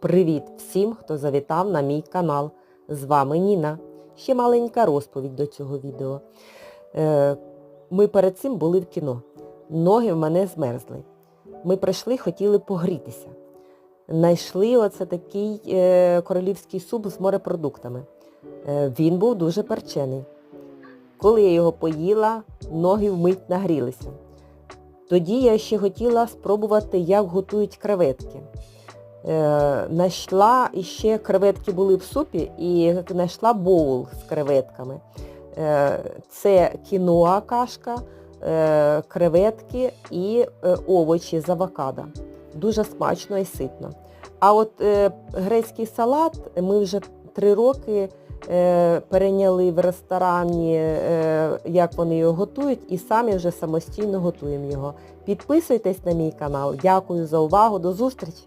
Привіт всім, хто завітав на мій канал. З вами Ніна. Ще маленька розповідь до цього відео. Е, Ми перед цим були в кіно. Ноги в мене змерзли. Ми прийшли, хотіли погрітися. Знайшли оце такий е, королівський суп з морепродуктами. Е, Він був дуже перчений. Коли я його поїла, ноги вмить нагрілися. Тоді я ще хотіла спробувати, як готують креветки. Е, Знайшла, і ще креветки були в супі, і знайшла боул з креветками. Е, Це кіноа кашка, е, креветки і овочі з авокадо. Дуже смачно і ситно. А от грецький салат ми вже три роки перейняли в ресторані, як вони його готують, і самі вже самостійно готуємо його. Підписуйтесь на мій канал. Дякую за увагу. До зустрічі!